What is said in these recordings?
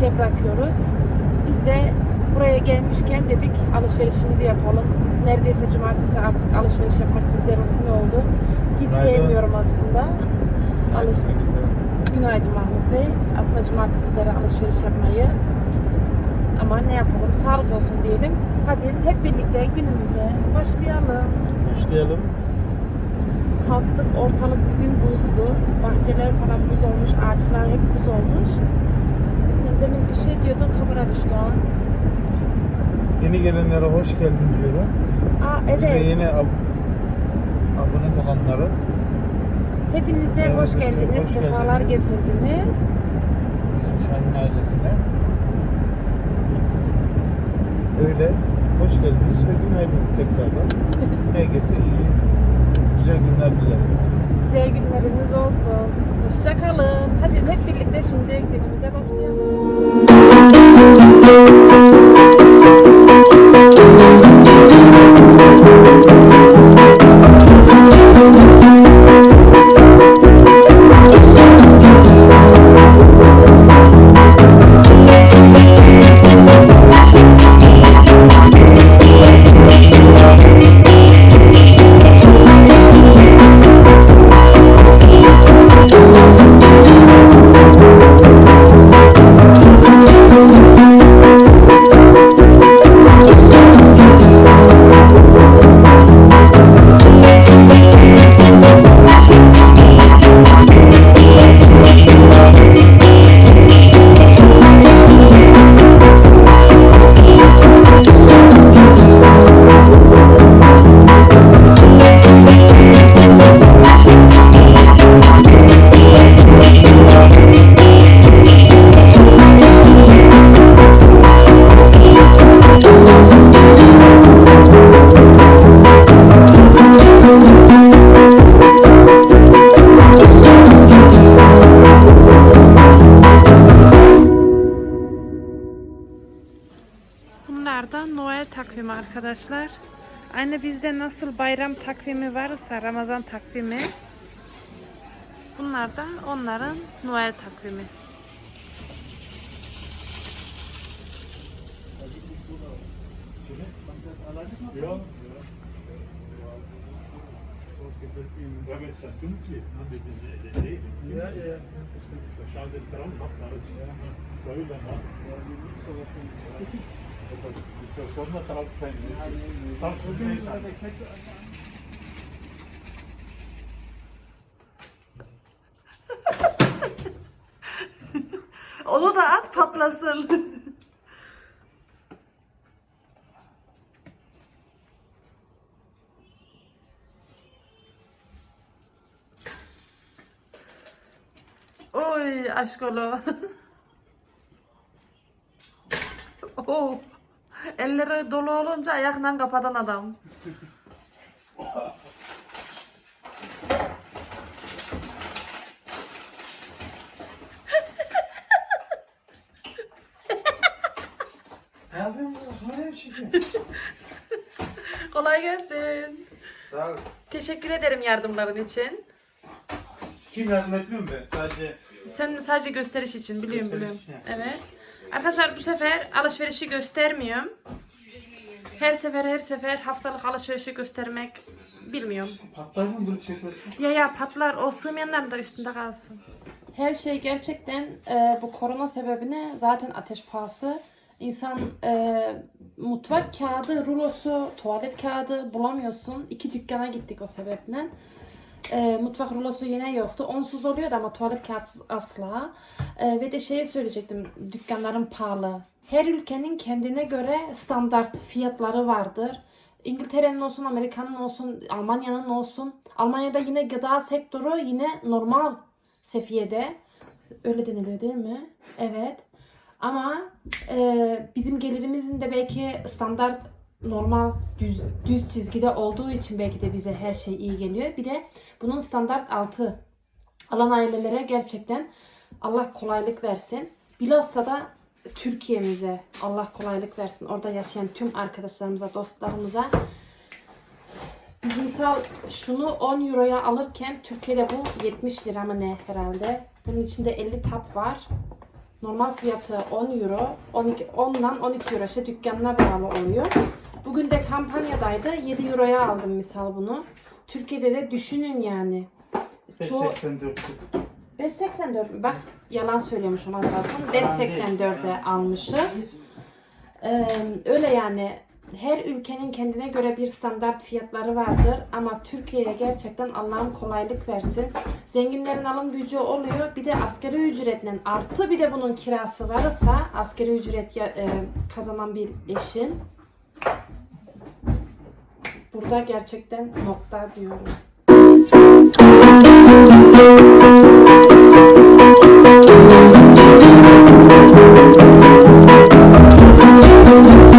işe bırakıyoruz. Biz de buraya gelmişken dedik alışverişimizi yapalım. Neredeyse cumartesi artık alışveriş yapmak bizde rutin oldu. Hiç Günaydın. sevmiyorum aslında. Alış Günaydın Mahmut Bey. Aslında cumartesileri alışveriş yapmayı ama ne yapalım sağlık olsun diyelim. Hadi hep birlikte günümüze başlayalım. Başlayalım. Kalktık ortalık bugün buzdu. Bahçeler falan buz olmuş, ağaçlar hep buz olmuş. Demin bir şey diyordun kamera düştü ha. Yeni gelenlere hoş geldin diyorum. Aa Bize evet. yeni ab- abone olanlara Hepinize Evet, hoş geldiniz. hoş Sefalar geldiniz. getirdiniz. Şahin ailesine öyle hoş geldiniz ve günaydın tekrardan. Herkese iyi, güzel günler dilerim. Güzel günleriniz olsun. Hoşça kalın. Hadi hep birlikte şimdi günümüze başlayalım. Arkadaşlar. Aynı bizde nasıl bayram takvimi varsa Ramazan takvimi. Bunlar da onların Noel takvimi. Ja, wenn Onu da at patlasın. Oy aşkolo. oh. Elleri dolu olunca ayakla kapatan adam. Ne yapıyorsun? Çekiyorsun? Kolay gelsin. Sağ ol. Teşekkür ederim yardımların için. Kim yardım etmiyor mu ben? Sadece Sen sadece gösteriş için biliyorum biliyorum. Gösteriş için. Evet. Arkadaşlar bu sefer alışverişi göstermiyorum. Her sefer her sefer haftalık alışverişi göstermek bilmiyorum. patlar mı bunu çekiyorsun? Ya ya patlar o sığmayanların da üstünde kalsın. Her şey gerçekten e, bu korona sebebine zaten ateş pahası. İnsan e, mutfak kağıdı, rulosu, tuvalet kağıdı bulamıyorsun. İki dükkana gittik o sebeple. E, mutfak rulosu yine yoktu. Onsuz oluyordu ama tuvalet kağıtsız asla. E, ve de şeye söyleyecektim. Dükkanların pahalı. Her ülkenin kendine göre standart fiyatları vardır. İngiltere'nin olsun, Amerika'nın olsun, Almanya'nın olsun. Almanya'da yine gıda sektörü yine normal seviyede. Öyle deniliyor değil mi? Evet. Ama e, bizim gelirimizin de belki standart normal düz, düz çizgide olduğu için belki de bize her şey iyi geliyor. Bir de bunun standart altı alan ailelere gerçekten Allah kolaylık versin. Bilhassa da Türkiye'mize Allah kolaylık versin. Orada yaşayan tüm arkadaşlarımıza, dostlarımıza biz misal şunu 10 euroya alırken Türkiye'de bu 70 lira mı ne herhalde. Bunun içinde 50 tap var. Normal fiyatı 10 euro. 12, 10 ile 12 euro işte dükkanına bağlı oluyor. Bugün de kampanyadaydı. 7 euroya aldım misal bunu. Türkiye'de de düşünün yani. Çoğu 584. 5.84 bak yalan söylüyormuşum az kalsın. 5.84'e almışım. Ee, öyle yani her ülkenin kendine göre bir standart fiyatları vardır ama Türkiye'ye gerçekten Allah'ın kolaylık versin. Zenginlerin alım gücü oluyor. Bir de asgari ücretle artı bir de bunun kirası varsa asgari ücret e, kazanan bir eşin burada gerçekten nokta diyorum. Yeşimi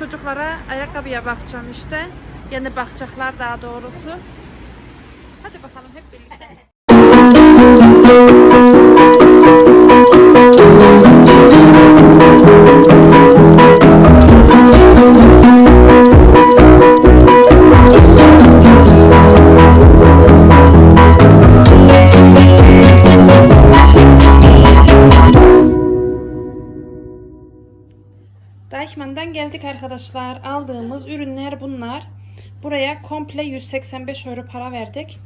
Çocuklara ayakkabıya bakacağım işte. Yani bakacaklar daha doğrusu. Hadi bakalım hep birlikte. Deichmann'dan geldik arkadaşlar. Aldığımız ürünler bunlar. Buraya komple 185 euro para verdik.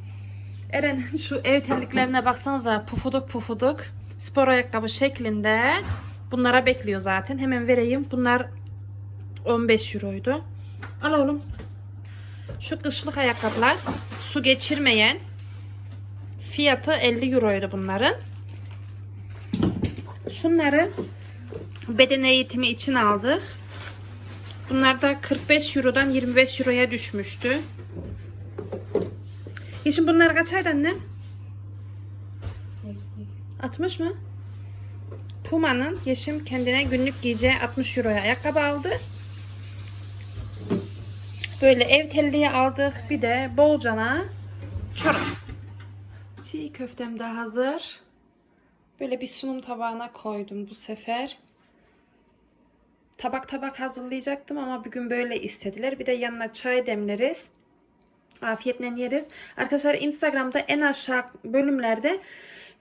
Eren'in şu ev terliklerine baksanıza pufuduk pufuduk. Spor ayakkabı şeklinde. Bunlara bekliyor zaten. Hemen vereyim. Bunlar 15 euroydu. Al oğlum. Şu kışlık ayakkabılar. Su geçirmeyen. Fiyatı 50 euroydu bunların. Şunları beden eğitimi için aldık. Bunlar da 45 Euro'dan 25 Euro'ya düşmüştü. Yeşim bunlar kaç aydı anne? 60 mı? Puma'nın Yeşim kendine günlük giyeceği 60 Euro'ya ayakkabı aldı. Böyle ev telliği aldık. Bir de bolcana çorap. Çiğ köftem de hazır. Böyle bir sunum tabağına koydum bu sefer. Tabak tabak hazırlayacaktım ama bugün böyle istediler. Bir de yanına çay demleriz. Afiyetle yeriz. Arkadaşlar Instagram'da en aşağı bölümlerde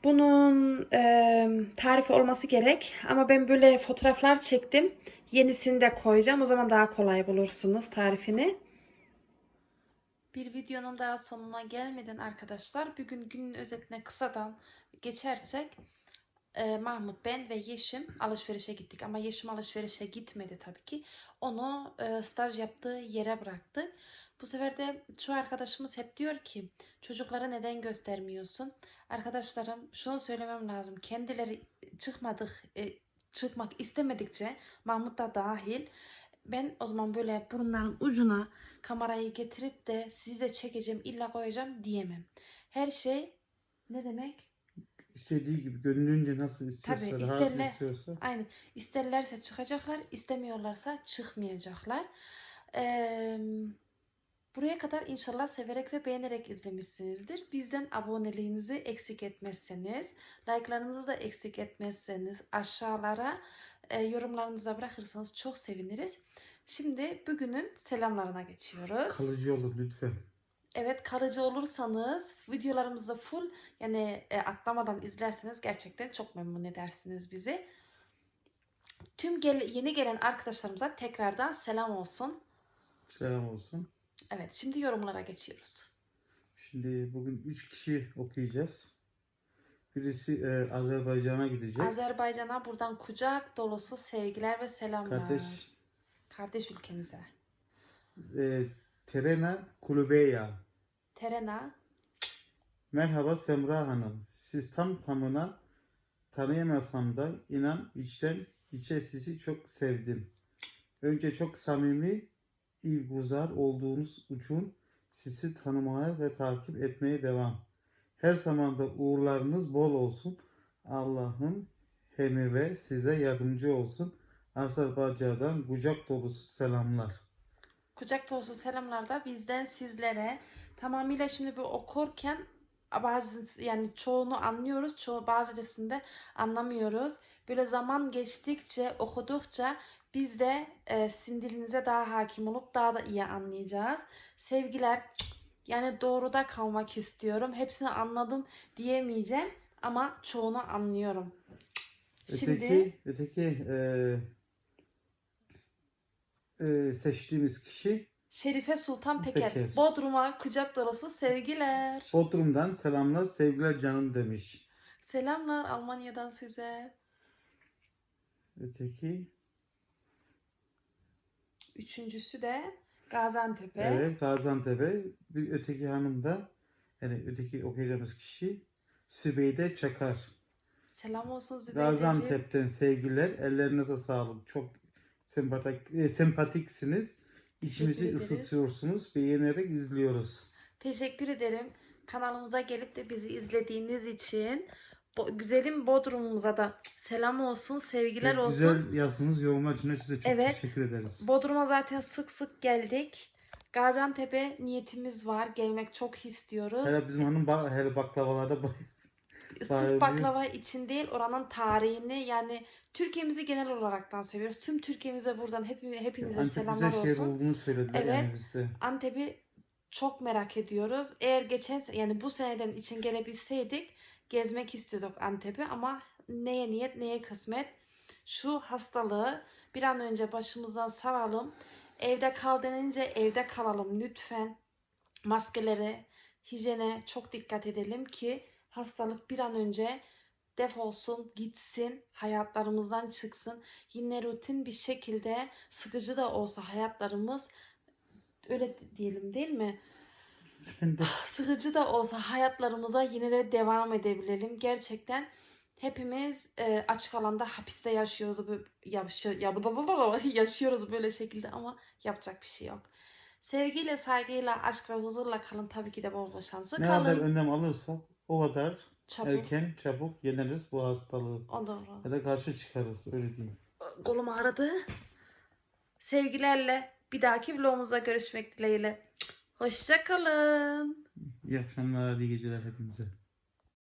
bunun e, tarifi olması gerek. Ama ben böyle fotoğraflar çektim. Yenisini de koyacağım. O zaman daha kolay bulursunuz tarifini. Bir videonun daha sonuna gelmeden arkadaşlar bugün günün özetine kısadan geçersek e, Mahmut, ben ve Yeşim alışverişe gittik. Ama Yeşim alışverişe gitmedi tabii ki. Onu e, staj yaptığı yere bıraktı. Bu sefer de şu arkadaşımız hep diyor ki çocuklara neden göstermiyorsun? Arkadaşlarım şunu söylemem lazım. Kendileri çıkmadık, e, çıkmak istemedikçe Mahmut da dahil ben o zaman böyle burunların ucuna kamerayı getirip de sizi de çekeceğim illa koyacağım diyemem. Her şey ne demek? İstediği gibi gönlünce nasıl istiyorsa, Tabii, rahat isterler- istiyorsa. Aynen. İsterlerse çıkacaklar, istemiyorlarsa çıkmayacaklar. Ee, buraya kadar inşallah severek ve beğenerek izlemişsinizdir. Bizden aboneliğinizi eksik etmezseniz, like'larınızı da eksik etmezseniz aşağılara e, yorumlarınızı bırakırsanız çok seviniriz. Şimdi bugünün selamlarına geçiyoruz. Kalıcı olun lütfen. Evet kalıcı olursanız videolarımızda full yani e, atlamadan izlerseniz gerçekten çok memnun edersiniz bizi. Tüm gel- yeni gelen arkadaşlarımıza tekrardan selam olsun. Selam olsun. Evet şimdi yorumlara geçiyoruz. Şimdi bugün üç kişi okuyacağız. Birisi e, Azerbaycan'a gidecek. Azerbaycan'a buradan kucak dolusu sevgiler ve selamlar. Kardeş Kardeş ülkemize. e, Terena Kuluveya. Terena. Merhaba Semra Hanım. Siz tam tamına tanıyamasam da inan içten içe sizi çok sevdim. Önce çok samimi, ilguzar olduğunuz için sizi tanımaya ve takip etmeye devam. Her zaman da uğurlarınız bol olsun. Allah'ın hemi ve size yardımcı olsun. Azerbaycan'dan kucak dolusu selamlar. Kucak dolusu selamlar da bizden sizlere. Tamamıyla şimdi bu okurken bazı yani çoğunu anlıyoruz, çoğu bazısında anlamıyoruz. Böyle zaman geçtikçe, okudukça biz de e, sizin dilinize daha hakim olup daha da iyi anlayacağız. Sevgiler, yani doğruda kalmak istiyorum. Hepsini anladım diyemeyeceğim ama çoğunu anlıyorum. Şimdi Öteki, öteki e, e, seçtiğimiz kişi Şerife Sultan Peker. Peker. Bodrum'a kucak dolusu sevgiler. Bodrum'dan selamlar, sevgiler canım demiş. Selamlar Almanya'dan size. Öteki, Üçüncüsü de Gaziantep'e. evet Gaziantep'e. Bir öteki hanım da, yani öteki okuyacağımız kişi Sübeyde Çakar. Selam olsun Zübeydeciğim. Gaziantep'ten sevgiler, ellerinize sağlık. Çok sempatik, e, sempatiksiniz. İçimizi ederiz. ısıtıyorsunuz. Beğenerek izliyoruz. Teşekkür ederim. Kanalımıza gelip de bizi izlediğiniz için. Bo- güzelim Bodrum'umuza da selam olsun, sevgiler Ve olsun. Güzel yazdığınız yorumlar için size çok Evet. teşekkür ederiz. Bodrum'a zaten sık sık geldik. Gaziantep'e niyetimiz var. Gelmek çok istiyoruz. Hele bizim hanım ba- hele baklavalarda Sırf baklava için değil oranın tarihini yani Türkiye'mizi genel olaraktan seviyoruz. Tüm Türkiye'mize buradan hep, hepinize Antep selamlar güzel şehir olsun. olduğunu söylediler Evet. yani bizde. Antep'i çok merak ediyoruz. Eğer geçen se- yani bu seneden için gelebilseydik gezmek istiyorduk Antep'i ama neye niyet neye kısmet. Şu hastalığı bir an önce başımızdan savalım. Evde kal denince evde kalalım lütfen. Maskelere, hijyene çok dikkat edelim ki hastalık bir an önce defolsun, gitsin, hayatlarımızdan çıksın. Yine rutin bir şekilde sıkıcı da olsa hayatlarımız öyle diyelim değil mi? Ben de Sıkıcı da olsa hayatlarımıza yine de devam edebilelim. Gerçekten hepimiz e, açık alanda hapiste yaşıyoruz. Yaşıyor, ya, yaşıyoruz böyle şekilde ama yapacak bir şey yok. Sevgiyle, saygıyla, aşk ve huzurla kalın. Tabii ki de bol bol şansı ne kadar kalın. önlem alırsak o kadar Çabuk. erken çabuk yeneriz bu hastalığı. O doğru. Ya da karşı çıkarız öyle diyeyim. Kolum ağrıdı. Sevgilerle bir dahaki vlogumuzda görüşmek dileğiyle. Hoşça kalın. İyi akşamlar, iyi geceler hepinize.